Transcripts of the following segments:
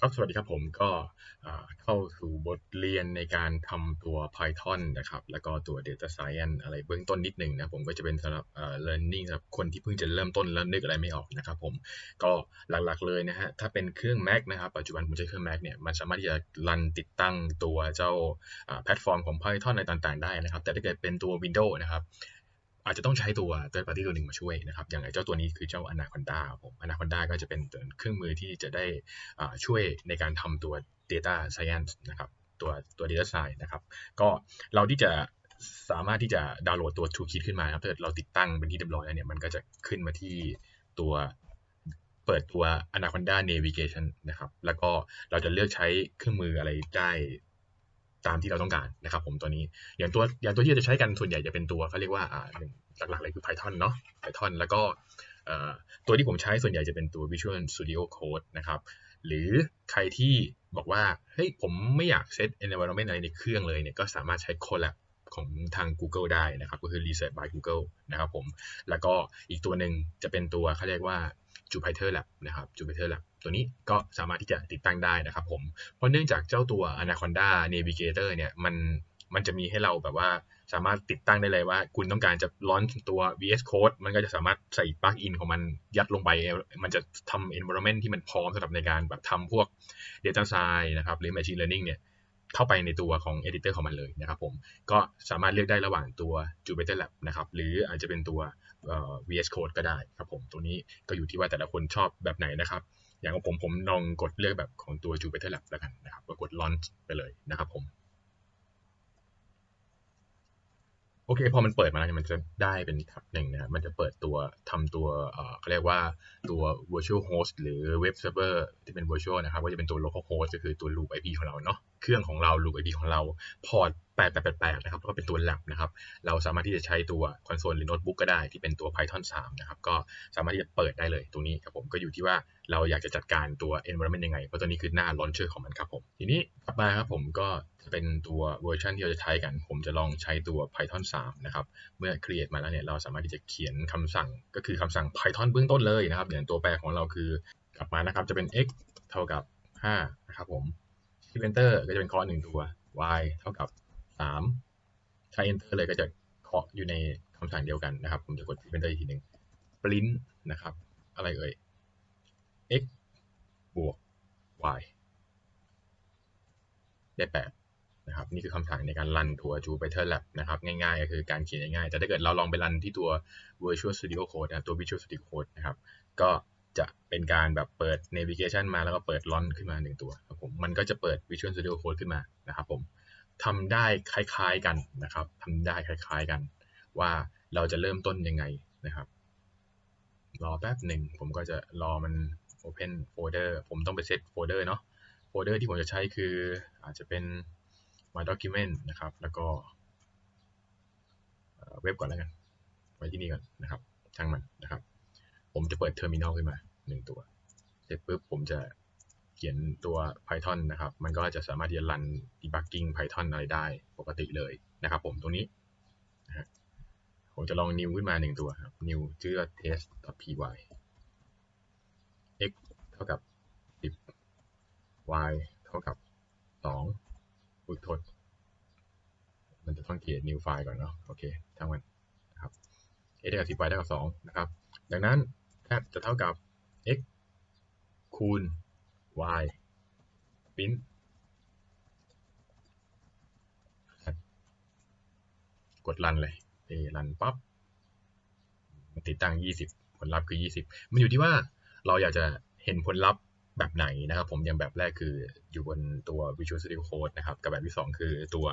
ครับ สวัสดีครับผมก็เข้าสู่บทเรียนในการทำตัว Python นะครับ แล้วก็ตัว Data Science อะไรเบื้องต้นนิดหนึ่งนะผมก็จะเป็นสำหรับ learning สำหรับคนที่เพิ่งจะเริ่มต้นแล้วนึกอะไรไม่ออกนะครับผมก็หลักๆเลยนะฮะถ้าเป็นเครื่อง Mac นะครับ ปัจจุบันผมใช้เครื่อง Mac เนี่ยมันสามารถที่จะรันติดตั้งตัวเจ้าแพลตฟอร์มของ Python อะไรต่างๆ ได้นะครับ แต่ถ้าเกิดเป็นตัว Windows นะครับ อาจจะต้องใช้ตัว third party ตัวหนึ่งมาช่วยนะครับ อย่างเจ้าตัวนี้คือเจ้า Anaconda ผม Anaconda ก็จะเป็นเครื่องมือที่จะได้ช่วยในการทำตัว data science นะครับ ตัวตัว data science นะครับ ก็เราที่จะสามารถที่จะดาวน์โหลดตัว toolkit ขึ้นมาครับถ้าเราติดตั้งเป็นที่เรียบร้อยแล้วเนี่ยมันก็จะขึ้นมาที่ตัวเปิดตัว Anaconda Navigation นะครับ แล้วก็เราจะเลือกใช้เครื่องมืออะไรได้ ตามที่เราต้องการนะครับ ผมตัวนี้ อย่างตัวอย่างตัวที่จะใช้กันส่วนใหญ่จะเป็นตัวเขาเรียกว่าอ่าหนึ่งหลักๆเลยคือ Python เนาะ Python แล้วก็ตัวที่ผมใช้ส่วนใหญ่จะเป็นตัว Visual Studio Code นะครับหรือใครที่บอกว่าเฮ้ยผมไม่อยากเซต environment อะไรในเครื่องเลยเนี่ยก็สามารถใช้ Colab ของทาง Google ได้นะครับ ก็คือ Research by Google นะครับผม แล้วก็อีกตัวหนึ่งจะเป็นตัวเขาเรียกว่า Jupyter Lab นะครับ Jupyter Lab ตัวนี้ก็สามารถที่จะติดตั้งได้นะครับผม เพราะเนื่องจากเจ้าตัว Anaconda Navigator เนี่ยมันมันจะมีให้เราแบบว่าสามารถติดตั้งได้เลยว่า คุณต้องการจะล้อนตัว VS Code มันก็จะสามารถใส่ปลั๊กอินของมันยัดลงไป มันจะทำ environment ที่มันพร้อมสำหรับในการแบบทำพวก data science นะครับหรือ machine learning เนี่ย เข้าไปในตัวของ editor ของมันเลยนะครับผมก็สามารถเลือกได้ระหว่างตัว Jupyter Lab นะครับหรืออาจจะเป็นตัว VS Code ก็ได้ครับผมตัวนี้ก็อยู่ที่ว่าแต่ละคนชอบแบบไหนนะครับ อย่างของผมผมลองกดเลือกแบบของตัว Jupyter Lab แล้วกันนะครับก็กด launch ไปเลยนะครับผมโอเคพอมันเปิดมาแล้วมันจะได้เป็นทับหนึ่งนะครับมันจะเปิดตัวทำตัวเขาเรียกว่าตัว virtual host หรือ web server ที่เป็น virtual นะครับก็จะเป็นตัว local host ก็คือตัว loop IP ของเราเนาะ เครื่องของเรา loop IP ของเราพอร์ต8888 นะครับก็เป็นตัว lab นะครับ เราสามารถที่จะใช้ตัวคอนโซลหรือโน้ตบุ๊กก็ได้ที่เป็นตัว Python 3 นะครับ ก็สามารถที่จะเปิดได้เลยตรงนี้ครับผมก็อยู่ที่ว่าเราอยากจะจัดการตัว environment ยังไง เพราะตัวนี้คือหน้า launcher ของมันครับผม ทีนี้กลับมาครับผมก็จะเป็นตัวเวอร์ชันที่เราจะใช้กัน ผมจะลองใช้ตัว Python 3 นะครับ เมื่อ create มาแล้วเนี่ยเราสามารถที่จะเขียนคำสั่ง ก็คือคำสั่ง Python เบื้องต้นเลยนะครับอย่างตัวแปรของเราคือกลับมานะครับจะเป็น x เท่ากับ5นะครับผม ที่ enter ก็จะเป็นคอหนึ่งตัว y เท่ากับสามใช้ enter เลยก็จะเคาะอยู่ในคำสั่งเดียวกันนะครับ ผมจะกด enter อีกทีหนึ่ง print นะครับ อะไรเอ่ย x บวก y ได้แปดนะครับ นี่คือคำสั่งในการรันตัว Jupyter Lab นะครับ ง่ายๆ ก็คือการเขียนง่ายๆ แต่ถ้าเกิดเราลองไปรันที่ตัว Visual Studio Code นะตัว Visual Studio Code นะครับ ก็ จะเป็นการแบบเปิด navigation มาแล้วก็เปิดลอนขึ้นมาหนึ่งตัวครับผมมันก็จะเปิด Visual Studio Code ขึ้นมานะครับผมทำได้คล้ายๆกันนะครับทำได้คล้ายๆกัน ว่าเราจะเริ่มต้นยังไงนะครับ รอแป๊บหนึ่งผมก็จะรอมัน Open Folder ผมต้องไปเซตโฟลเดอร์เนาะโฟลเดอร์ที่ผมจะใช้คืออาจจะเป็น My Document นะครับ แล้วก็เว็บก่อนแล้วกันไว้ที่นี่ก่อนนะครับช่างมันนะครับ ผมจะเปิดเทอร์มินอลขึ้นมา หนึ่งตัวเสร็จปุ๊บผมจะเขียนตัว Python นะครับ มันก็จะสามารถที่จะรัน debugging Python อะไรได้ปกติเลยนะครับ ผมตรงนี้นะผมจะลอง new ขึ้นมาหนึ่งตัวครับ new ชื่อ test.py x เท่ากับ 10 y เท่ากับ 2 อุ้ยโทษมันจะต้องเขียน new file ก่อนเนาะโอเคทั้งมันนะครับ x เท่ากับ10 y เท่ากับ 2 นะครับ ดังนั้นแทบจะเท่ากับ x คูณ y print กดรันเลยเอรันปั๊บมันติดตั้ง 20 ผลลัพธ์คือ 20 มันอยู่ที่ว่าเราอยากจะเห็นผลลัพธ์แบบไหนนะครับ ผมอย่างแบบแรกคืออยู่บนตัว Visual Studio Code นะครับ กับแบบที่ 2 คือตัว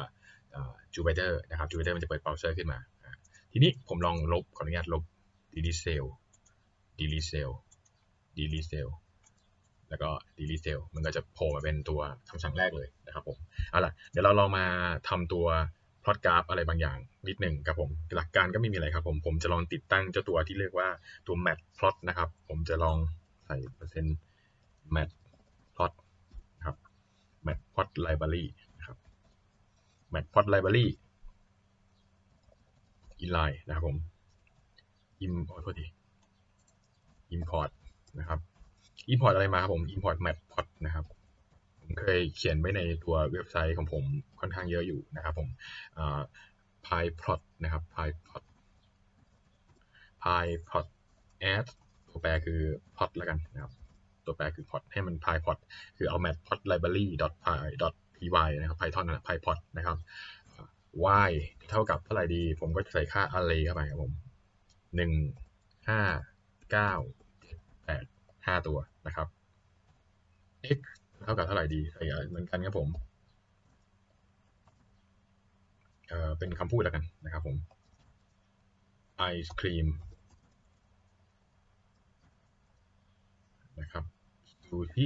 Jupyter นะครับ Jupyter มันจะเปิดเบราว์เซอร์ขึ้นมา ทีนี้ผมลองลบขออนุญาตลบ delete cell delete cell delete cell แล้วก็ delete cell มันก็จะโผล่มาเป็นตัวคำสั่งแรกเลยนะครับผมเอาล่ะเดี๋ยวเราลองมาทำตัว plot graph อะไรบางอย่างนิดหนึ่งครับผมหลักการก็ไม่มีอะไรครับผมผมจะลองติดตั้งเจ้าตัวที่เรียกว่าตัว mat plot นะครับ ผมจะลองใส่เปอร์เซ็นต์ mat plot ครับ mat plot library นะครับ mat plot library inline นะครับผม im ขอโทษที import นะครับ import อะไรมาครับผม import matplot นะครับผมเคยเขียนไว้ในตัวเว็บไซต์ของผมค่อนข้างเยอะอยู่นะครับผม pyplot นะครับ pyplot pyplot add ตัวแปรคือ plot แล้วกันนะครับ ตัวแปรคือ plot ให้มัน pyplot คือเอา matplot library py py นะครับ python นะ pyplot นะครับ y เท่ากับเท่าไหร่ดี ผมก็ใส่ค่า array เข้าไปครับผมหนึ่งห้าเก้า แปดห้าตัวนะครับ x เท่ากับเท่าไหร่ดีใส่เหมือนกันครับผมเอ่อเป็นคำพูดแล้วกันนะครับผมไอศครีมนะครับซูชิ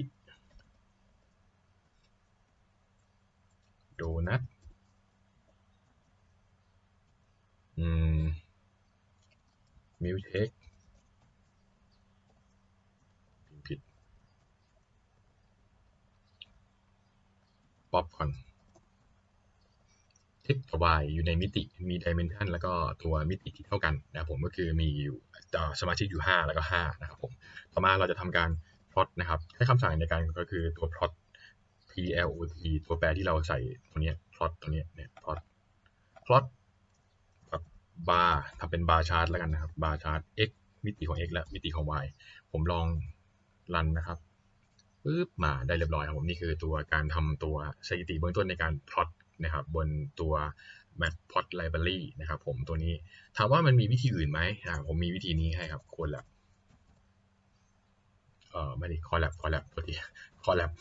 โดนัทอืมมิลเชคผิด ป๊อปคอน x กับ y อยู่ในมิติมี dimension แล้วก็ตัวมิติที่เท่ากันนะครับผมก็คือมีอยู่สมาชิกอยู่ 5 แล้วก็5นะครับผมต่อมาเราจะทำการ plot นะครับให้คำสั่งในการก็คือตัว plot plot ตัวแปรที่เราใส่ตัวนี้ plot ตัวนี้เนี่ย plot plot กับบาร์ทำเป็นบาร์ชาร์ตแล้วกันนะครับบาร์ชาร์ต x มิติของ x และมิติของ y ผมลองรันนะครับ ปึ๊บมาได้เรียบร้อยครับผมนี่คือตัวการทำตัวสถิติเบื้องต้นในการ plot นะครับบนตัว matplot library นะครับผมตัวนี้ถามว่ามันมีวิธีอื่นไหมอ่าผมมีวิธีนี้ให้ครับคนละเอ่อไม่ได้ collab collab ตัวที collab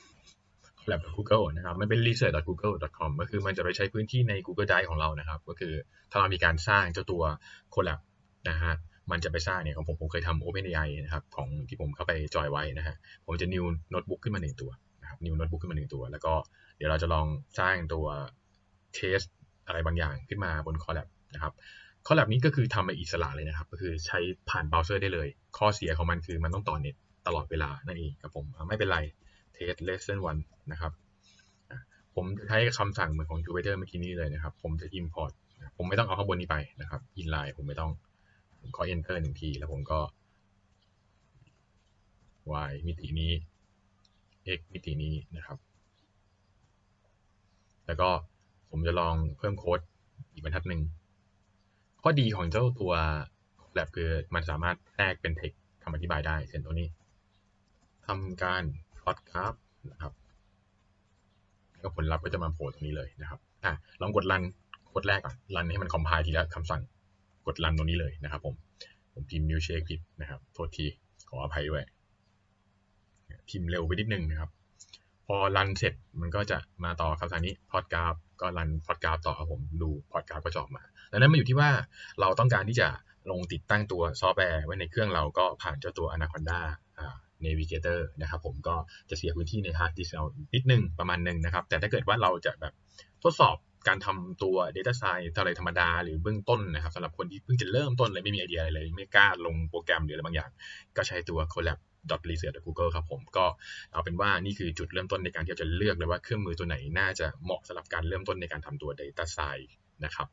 collab Google นะครับ มันเป็น research.google.com ก็คือมันจะไปใช้พื้นที่ใน Google Drive ของเรานะครับ ก็คือถ้าเรามีการสร้างเจ้าตัว collab นะฮะ มันจะไปสร้างเนี่ยของผมผมเคยทำ OpenAI นะครับของที่ผมเข้าไปจอยไว้นะฮะผมจะ new notebook ขึ้นมาหนึ่งตัวนะครับ new notebook ขึ้นมาหนึ่งตัว แล้วก็เดี๋ยวเราจะลองสร้างตัวเทสอะไรบางอย่างขึ้นมาบน Collab นะครับ Collab นี้ก็คือทำมาอิสระเลยนะครับ ก็คือใช้ผ่านเบราว์เซอร์ได้เลย ข้อเสียของมันคือมันต้องต่อเน็ตตลอดเวลานั่นเองครับผมไม่เป็นไรเทส lesson 1นะครับผมใช้คำสั่งเหมือนของ Jupyter เมื่อกี้นี้เลยนะครับ ผมจะ import ผมไม่ต้องเอาข้างบนนี้ไปนะครับ inline ผมไม่ต้อง ผมก็ enter หนึ่งที แล้วผมก็ y มิตินี้ x มิตินี้นะครับ แล้วก็ผมจะลองเพิ่มโค้ดอีกบรรทัดหนึ่ง ข้อดีของเจ้าตัว Lab คือมันสามารถแทรกเป็นเทคคำอธิบายได้ เช่นตัวนี้ทำการ plot กราฟนะครับแล้วผลลัพธ์ก็จะมาโผล่ตรงนี้เลยนะครับอะลองกดรันโค้ดแรกก่อนรันให้มันคอมไพล์ทีละคำสั่ง ดรันตรงนี้เลยนะครับผม ผมพิมพ์ new shake ผิดนะครับ โทษที ขออภัยด้วยพิมพ์เร็วไปนิดนึงนะครับ พอรันเสร็จมันก็จะมาต่อคำสั่งนี้พอดกราฟก็รันพอดกราฟต่อครับผมดูพอดกราฟก็จะออกมาดังนั้นมันอยู่ที่ว่าเราต้องการที่จะลงติดตั้งตัวซอฟต์แวร์ไว้ในเครื่องเราก็ผ่านเจ้าตัว Anaconda Navigator นะครับผมก็จะเสียพื้นที่ในฮาร์ดดิสก์เรานิดนึงประมาณนึงนะครับ แต่ถ้าเกิดว่าเราจะแบบทดสอบ การทำตัว Data Science อะไรธรรมดา หรือเบื้องต้นนะครับสำหรับคนที่เพิ่งจะเริ่มต้นเลยไม่มีไอเดียอะไรเลย ไม่กล้าลงโปรแกรมหรืออะไรบางอย่าง ก็ใช้ตัว Collab research google ครับผมก็เอาเป็นว่านี่คือจุดเริ่มต้นในการที่จะเลือกเลยว่าเครื่องมือตัวไหนน่าจะเหมาะสำหรับการเริ่มต้นในการทำตัว data science นะครับ